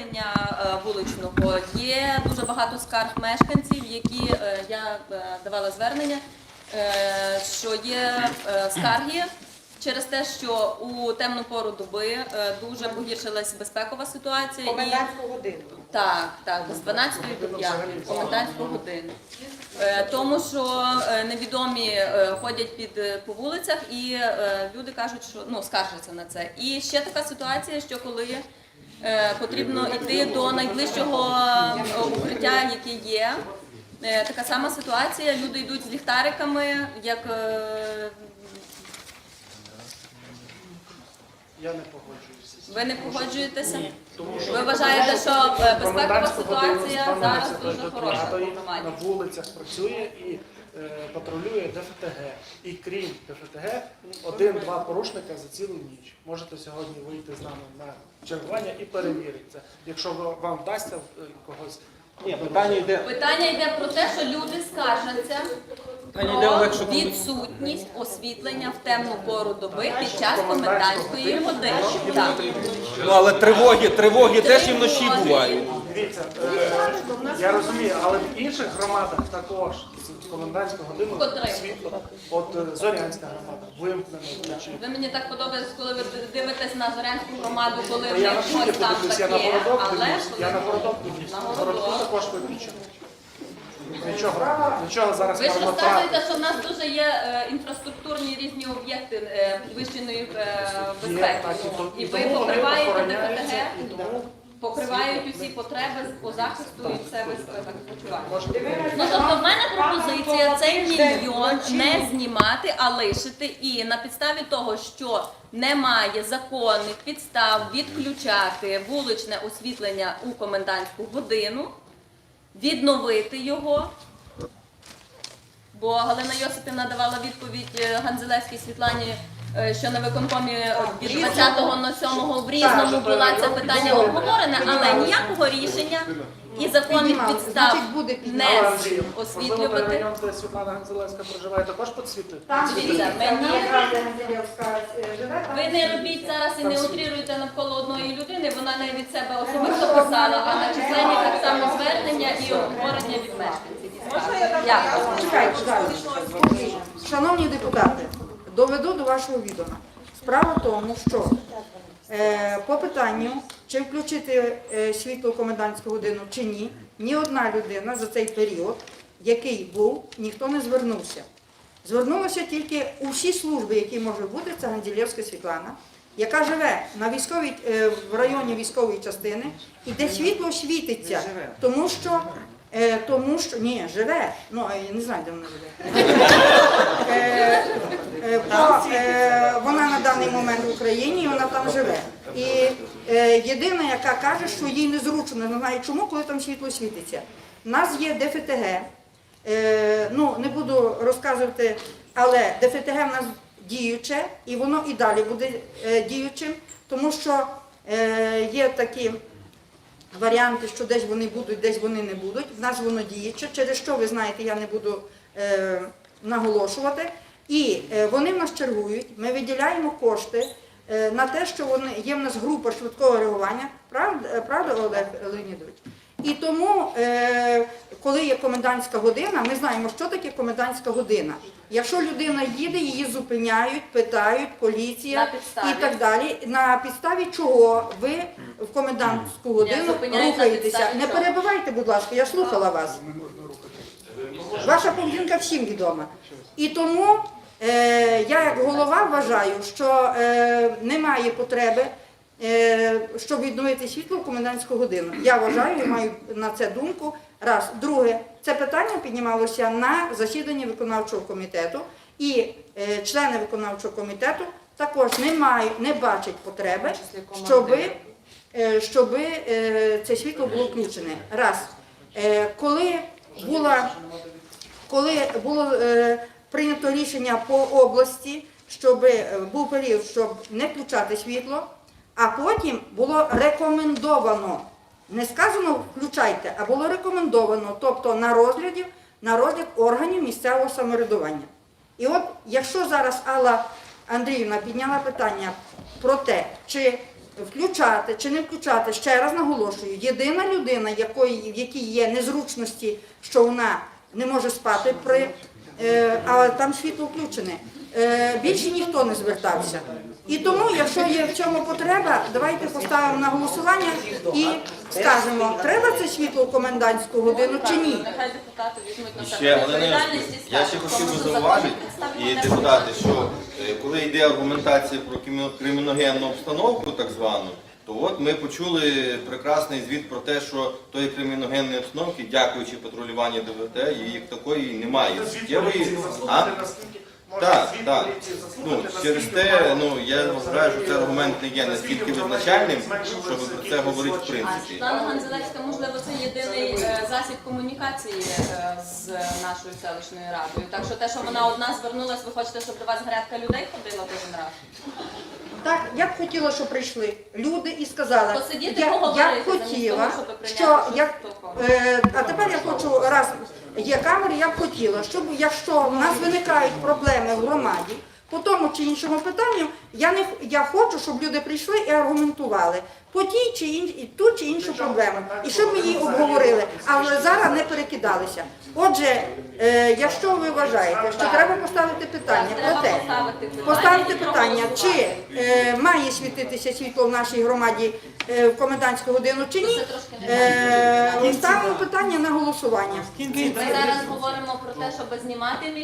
освітлення е, вуличного. Є дуже багато скарг мешканців, які е, я е, давала звернення, що є скарги через те, що у темну пору доби дуже погіршилась безпекова ситуація. І... Комендантську годину. Так, так, з 12 до 5, комендантську годину. Тому що невідомі ходять під по вулицях, і люди кажуть, що ну скаржаться на це. І ще така ситуація, що коли потрібно йти до найближчого е, укриття, яке є. е, Така сама ситуація. Люди йдуть з ліхтариками, як е, Я не погоджуюся. ви не погоджуєтеся. Тому що Ви вважаєте, що е, безпекова з ситуація зараз 12 дуже до хороша в 5 громаді? на вулицях працює і е, патрулює ДФТГ. І крім ДФТГ, один-два порушника за цілу ніч. Можете сьогодні вийти з нами на чергування і перевірити це. Якщо ви- вам вдасться е, когось. Ні, питання йде. Питання йде про те, що люди скаржаться про відсутність освітлення в темну пору доби під час комендантської години. Так. Ну але тривоги, тривоги теж і вночі бувають. Дивіться, е, я розумію, але в інших громадах також з комендантську годину світло. От е, Зорянська громада вимкнено вночі. Ви мені так подобається, коли ви дивитесь на Зорянську громаду, коли Та в Я них на щось там подивлюсь, я на таке, городок але дивлюсь, я на коли городок дивлюсь. На На городок. також виключено. Нічого, нічого зараз ви ж розказуєте, що в нас дуже є е, інфраструктурні різні об'єкти е, підвищеної е, безпеки. так, і то- І і ви тому вони покриваєте охороняються, ДФТГ, і тому покривають усі потреби по захисту і все ви так почуваєте. Ну тобто в мене пропозиція цей мільйон не знімати, а лишити. І на підставі того, що немає законних підстав відключати вуличне освітлення у комендантську годину, відновити його. Бо Галина Йосипівна давала відповідь е, Ганзелевській Світлані, що на виконкомі е, від 20.07 в різному була це питання обговорене, але ніякого рішення і законних підстав буде не Але, можливо, той освітлювати. район, де Світлана Ганзелевська проживає, також Ганзелєвська живе. там Ви не робіть зараз і не утріруйте навколо одної людини, вона не від себе особисто писала, а на численні так само звернення і обговорення від мешканців. Дякую. Чекайте, зараз. Шановні депутати, доведу до вашого відома. Справа в тому, що е, по питанню, чи включити е, світло в комендантську годину чи ні, ні одна людина за цей період, який був, ніхто не звернувся. Звернулися тільки усі служби, які можуть бути, це Ганділєвська Світлана, яка живе на військовій, е, в районі військової частини, і де світло світиться, тому що, е, тому що ні, живе, ну я не знаю, де вона живе. Е, е, бо, е, Вона на даний момент в Україні, і вона там живе. І е, єдина, яка каже, що їй незручно, не знаю чому, коли там світло світиться. У нас є ДФТГ, Е, ну не буду розказувати, але ДФТГ в нас діюче і воно і далі буде е, діючим, тому що е, є такі варіанти, що десь вони будуть, десь вони не будуть. В нас воно діюче, через що ви знаєте, я не буду е, наголошувати. І е, вони в нас чергують, ми виділяємо кошти е, на те, що вони є в нас група швидкого реагування. Правда, е, правда Олег Леонідович? І тому, е, коли є комендантська година, ми знаємо, що таке комендантська година. Якщо людина їде, її зупиняють, питають, поліція і так далі. На підставі чого ви в комендантську годину рухаєтеся? Не перебивайте, будь ласка, я слухала вас. Ваша поведінка всім відома. І тому е, я як голова вважаю, що е, немає потреби, щоб відновити світло в комендантську годину. Я вважаю і маю на це думку. Раз. Друге, це питання піднімалося на засіданні виконавчого комітету, і е, члени виконавчого комітету також не мають, не бачать потреби, щоби, е, щоби е, це світло було включене. Раз. Е, коли була коли було е, прийнято рішення по області, щоб е, був період, щоб не включати світло, а потім було рекомендовано, не сказано включайте, а було рекомендовано, тобто на розгляді, на розгляд органів місцевого самоврядування. І от якщо зараз Алла Андріївна підняла питання про те, чи включати чи не включати, ще раз наголошую, єдина людина, якої, в якій є незручності, що вона не може спати при, е, а там світло включене. Е, більше ніхто не звертався. І тому, якщо є в цьому потреба, давайте поставимо на голосування і скажемо, треба це світло в комендантську годину чи ні. Нехай депутати візьмуть на І себе ще Галина відповідальність і я ще скажуть, хотів би кому зауважити, і депутати, що е, коли йде аргументація про кримі- криміногенну обстановку, так звану, то от ми почули прекрасний звіт про те, що тої криміногенної обстановки, дякуючи патрулюванню ДВТ, її як такої немає. Суттєвої, а? Так, так. Ну, через те, ну, я вважаю, що цей аргумент не є настільки визначальним, щоб про це говорити в А принципі. Світлана Ганзелецька, можливо, це єдиний е, засіб комунікації е, з нашою селищною радою. Так що те, що вона одна звернулась, ви хочете, щоб до вас грядка людей ходила кожен раз? Так, я б хотіла, щоб прийшли люди і сказали, Посидіти, я, я б замість хотіла, того, щоб прийняти що щось такого. е, а тепер я хочу, раз є камери, я б хотіла, щоб якщо в нас виникають проблеми в громаді, по тому чи іншому питанню, я не я хочу, щоб люди прийшли і аргументували по тій чи ін, ту чи іншу проблему, і щоб ми її обговорили, але зараз не перекидалися. Отже, е, якщо ви вважаєте, що треба поставити питання про те, поставити питання. чи е, має світитися світло в нашій громаді е, в комендантську годину чи ні. Е, ставимо питання на голосування. Ми зараз говоримо про те, щоб знімати мільйон.